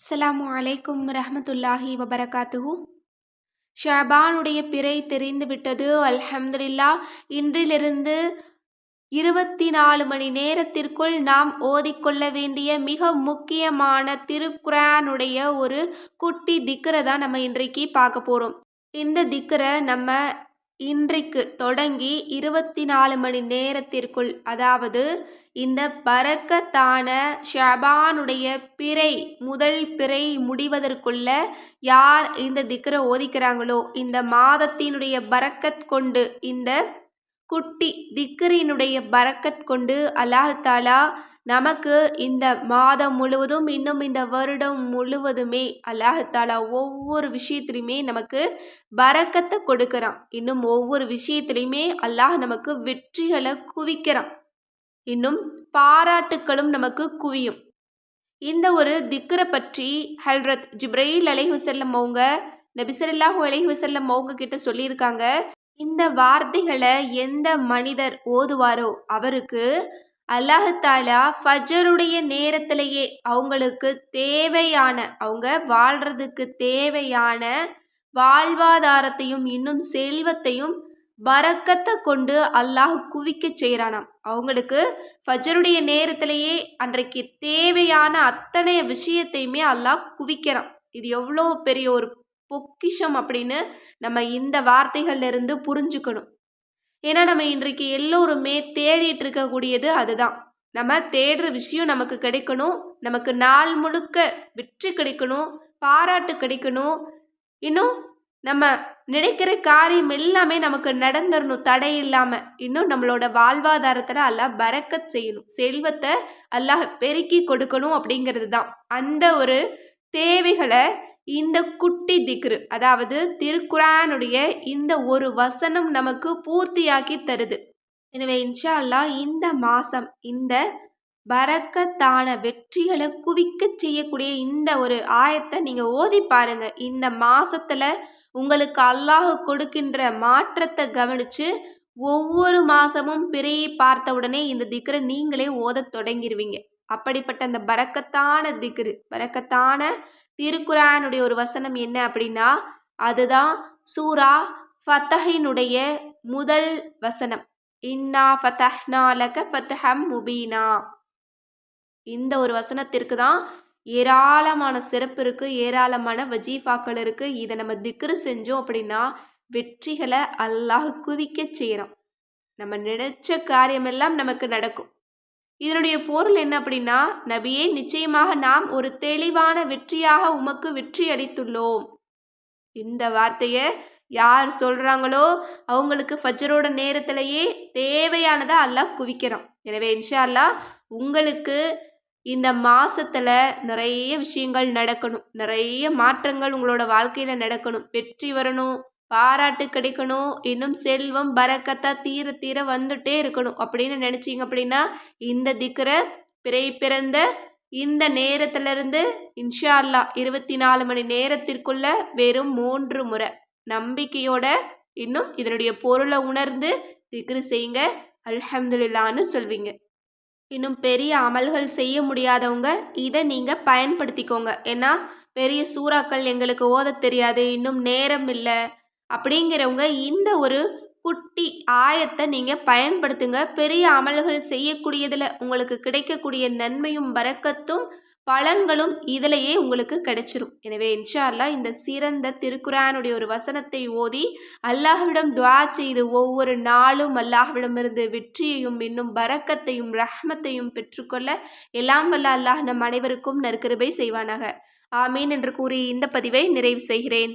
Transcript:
அஸ்லாம் அலைக்கும் ரஹமத்துல்லாஹி வபரகாத்துஹூ. ஷபானுடைய பிறை தெரிந்துவிட்டது அல்ஹம்துலில்லா இன்றிலிருந்து இருபத்தி நாலு மணி நேரத்திற்குள் நாம் ஓதிக்கொள்ள வேண்டிய மிக முக்கியமான திருக்குரானுடைய ஒரு குட்டி திக்கரை தான் நம்ம இன்றைக்கு பார்க்க போகிறோம் இந்த திக்கரை நம்ம இன்றைக்கு தொடங்கி இருபத்தி நாலு மணி நேரத்திற்குள் அதாவது இந்த பரக்கத்தான ஷபானுடைய பிறை முதல் பிறை முடிவதற்குள்ள யார் இந்த திக்கரை ஓதிக்கிறாங்களோ இந்த மாதத்தினுடைய பரக்கத் கொண்டு இந்த குட்டி திக்கரினுடைய பரக்கத் கொண்டு அல்லாஹாலா நமக்கு இந்த மாதம் முழுவதும் இன்னும் இந்த வருடம் முழுவதுமே அல்லாஹாலா ஒவ்வொரு விஷயத்துலையுமே நமக்கு பறக்கத்தை கொடுக்குறான். இன்னும் ஒவ்வொரு விஷயத்துலையுமே அல்லாஹ் நமக்கு வெற்றிகளை குவிக்கிறான். இன்னும் பாராட்டுக்களும் நமக்கு குவியும். இந்த ஒரு திக்கரை பற்றி ஹல்ரத் ஜிப்ரயில் அலை வசல்லம் அவங்க நபிசல்லாஹூ அலை வசல்லம் அவங்க கிட்ட சொல்லியிருக்காங்க. இந்த வார்த்தைகளை எந்த மனிதர் ஓதுவாரோ அவருக்கு அல்லாஹாலா ஃபஜருடைய நேரத்திலேயே அவங்களுக்கு தேவையான அவங்க வாழ்கிறதுக்கு தேவையான வாழ்வாதாரத்தையும் இன்னும் செல்வத்தையும் பறக்கத்தை கொண்டு அல்லாஹ் குவிக்க செய்கிறானாம் அவங்களுக்கு ஃபஜருடைய நேரத்திலேயே அன்றைக்கு தேவையான அத்தனை விஷயத்தையுமே அல்லாஹ் குவிக்கிறான். இது எவ்வளோ பெரிய ஒரு பொக்கிஷம் அப்படின்னு நம்ம இந்த வார்த்தைகள்லேருந்து புரிஞ்சுக்கணும். ஏன்னா நம்ம இன்றைக்கு எல்லோருமே தேடிட்டு இருக்கக்கூடியது அதுதான். நம்ம தேடுற விஷயம் நமக்கு கிடைக்கணும். நமக்கு நாள் முழுக்க வெற்றி கிடைக்கணும். பாராட்டு கிடைக்கணும். இன்னும் நம்ம நினைக்கிற காரியம் எல்லாமே நமக்கு நடந்துடணும் தடை இல்லாமல் இன்னும் நம்மளோட வாழ்வாதாரத்தில் அல்லாஹ் பறக்கத் செய்யணும். செல்வத்தை அல்லாஹ் பெருக்கி கொடுக்கணும் அப்படிங்கிறது தான் அந்த ஒரு தேவைகளை இந்த குட்டி திக்ரு அதாவது திருக்குறானுடைய இந்த ஒரு வசனம் நமக்கு பூர்த்தியாக்கி தருது. எனவே இன்ஷா அல்லா இந்த மாதம் இந்த பறக்கத்தான வெற்றிகளை குவிக்க செய்யக்கூடிய இந்த ஒரு ஆயத்தை நீங்கள் ஓதி பாருங்க. இந்த மாதத்தில் உங்களுக்கு அல்லாஹ் கொடுக்கின்ற மாற்றத்தை கவனித்து ஒவ்வொரு மாதமும் பிறையை பார்த்த உடனே இந்த திக்கரை நீங்களே ஓத தொடங்கிடுவீங்க அப்படிப்பட்ட அந்த பறக்கத்தான திக்ரு பறக்கத்தான திருக்குறானுடைய ஒரு வசனம் என்ன அப்படின்னா அதுதான் சூரா ஃபத்தஹினுடைய முதல் வசனம். இன்னா ஃபத்தஹ்னாலக ஃபத்தஹம் முபீனா. இந்த ஒரு வசனத்திற்கு தான் ஏராளமான சிறப்பு இருக்குது ஏராளமான வஜீஃபாக்கள் இருக்குது இதை நம்ம திக்ரு செஞ்சோம் அப்படின்னா வெற்றிகளை அல்லாஹ் குவிக்க செய்கிறோம் நம்ம நினைச்ச காரியமெல்லாம் நமக்கு நடக்கும். இதனுடைய பொருள் என்ன அப்படின்னா நபியே நிச்சயமாக நாம் ஒரு தெளிவான வெற்றியாக உமக்கு வெற்றி அளித்துள்ளோம். இந்த வார்த்தையை யார் சொல்கிறாங்களோ அவங்களுக்கு ஃபஜ்ரோட நேரத்திலேயே தேவையானதை அல்லாஹ் குவிக்கிறோம் எனவே இன்ஷா அல்லாஹ் உங்களுக்கு இந்த மாதத்தில் நிறைய விஷயங்கள் நடக்கணும். நிறைய மாற்றங்கள் உங்களோட வாழ்க்கையில் நடக்கணும். வெற்றி வரணும். பாராட்டு கிடைக்கணும். இன்னும் செல்வம் பறக்கத்தா தீர தீர வந்துட்டே இருக்கணும். அப்படின்னு நினச்சிங்க அப்படின்னா இந்த திக்கரை பிறை பிறந்த இந்த நேரத்திலிருந்து இன்ஷா அல்லா இருபத்தி நாலு மணி நேரத்திற்குள்ள வெறும் மூன்று முறை நம்பிக்கையோட இன்னும் இதனுடைய பொருளை உணர்ந்து திக்ரு செய்யுங்க. அல்ஹம்துலில்லான்னு சொல்வீங்க. இன்னும் பெரிய அமல்கள் செய்ய முடியாதவங்க இதை நீங்கள் பயன்படுத்திக்கோங்க. ஏன்னா பெரிய சூறாக்கள் எங்களுக்கு ஓத தெரியாது. இன்னும் நேரம் இல்லை. அப்படிங்கிறவங்க இந்த ஒரு குட்டி ஆயத்தை நீங்கள் பயன்படுத்துங்க. பெரிய அமல்கள் செய்யக்கூடியதில் உங்களுக்கு கிடைக்கக்கூடிய நன்மையும் வரக்கத்தும் பலன்களும் இதிலேயே உங்களுக்கு கிடைச்சிரும். எனவே இன்ஷால்லா இந்த சிறந்த திருக்குறானுடைய ஒரு வசனத்தை ஓதி அல்லாஹ்விடம் துவா செய்து ஒவ்வொரு நாளும் அல்லாஹ்விடமிருந்து வெற்றியையும் இன்னும் பறக்கத்தையும் ரஹ்மத்தையும் பெற்றுக்கொள்ள எல்லாம் வல்ல அல்லாஹ் நம் அனைவருக்கும் நற்கிருபை செய்வானாக. ஆமீன் என்று கூறி இந்த பதிவை நிறைவு செய்கிறேன்.